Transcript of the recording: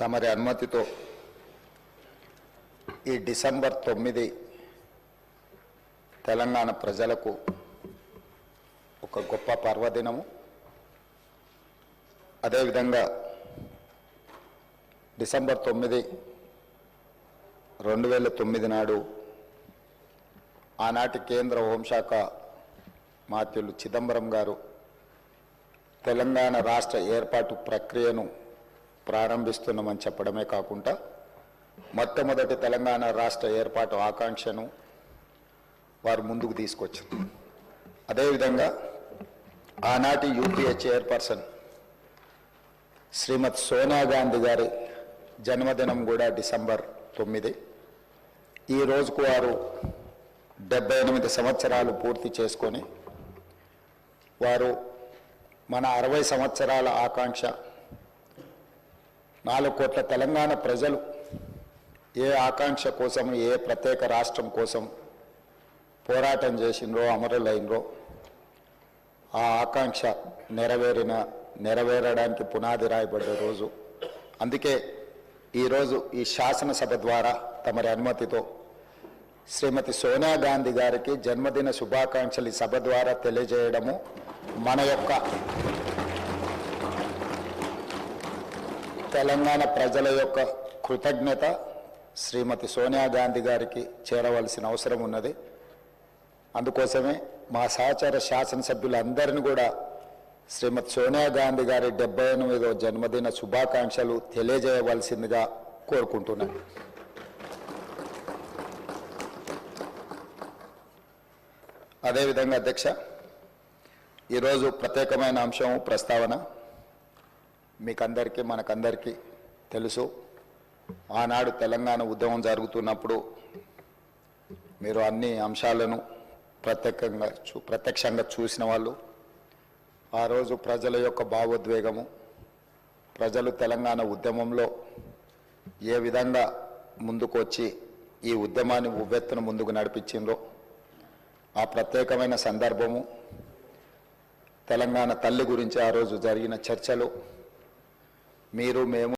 తమరి అనుమతితో ఈ డిసెంబర్ తొమ్మిది తెలంగాణ ప్రజలకు ఒక గొప్ప పర్వదినము. అదేవిధంగా డిసెంబర్ తొమ్మిది రెండు వేల తొమ్మిది నాడు ఆనాటి కేంద్ర హోంశాఖ మాత్యులు చిదంబరం గారు తెలంగాణ రాష్ట్ర ఏర్పాటు ప్రక్రియను ప్రారంభిస్తున్నామని చెప్పడమే కాకుండా మొట్టమొదటి తెలంగాణ రాష్ట్ర ఏర్పాటు ఆకాంక్షను వారు ముందుకు తీసుకొచ్చింది అదేవిధంగా ఆనాటి యూపీఏ చైర్పర్సన్ శ్రీమతి సోనియా గాంధీ గారి జన్మదినం కూడా డిసెంబర్ తొమ్మిది. ఈ రోజుకు వారు డెబ్బై ఎనిమిది సంవత్సరాలు పూర్తి చేసుకొని వారు మన అరవై సంవత్సరాల ఆకాంక్ష నాలుగు కోట్ల తెలంగాణ ప్రజలు ఏ ఆకాంక్ష కోసం ఏ ప్రత్యేక రాష్ట్రం కోసం పోరాటం చేసిండ్రో అమరులైనరో ఆ ఆకాంక్ష నెరవేరిన నెరవేరడానికి పునాది రాయబడ్డ రోజు. అందుకే ఈరోజు ఈ శాసనసభ ద్వారా తమరి అనుమతితో శ్రీమతి సోనియా గాంధీ గారికి జన్మదిన శుభాకాంక్షలు ఈ సభ ద్వారా తెలియజేయడము మన యొక్క తెలంగాణ ప్రజల యొక్క కృతజ్ఞత శ్రీమతి సోనియా గాంధీ గారికి చేరవలసిన అవసరం ఉన్నది. అందుకోసమే మా సహచర శాసనసభ్యులందరినీ కూడా శ్రీమతి సోనియా గాంధీ గారి డెబ్బై ఎనిమిదో జన్మదిన శుభాకాంక్షలు తెలియజేయవలసిందిగా కోరుకుంటున్నాను. అదేవిధంగా అధ్యక్ష ఈరోజు ప్రత్యేకమైన అంశం ప్రస్తావన. మీకందరికీ మనకందరికీ తెలుసు. ఆనాడు తెలంగాణ ఉద్యమం జరుగుతున్నప్పుడు మీరు అన్ని అంశాలను ప్రత్యేకంగా చూ ప్రత్యక్షంగా చూసిన వాళ్ళు ఆ రోజు ప్రజల యొక్క భావోద్వేగము ప్రజలు తెలంగాణ ఉద్యమంలో ఏ విధంగా ముందుకు వచ్చి ఈ ఉద్యమాన్ని ఉవ్వెత్తున ముందుకు నడిపించిందో ఆ ప్రత్యేకమైన సందర్భము తెలంగాణ తల్లి గురించి ఆ రోజు జరిగిన చర్చలు మీరు మేము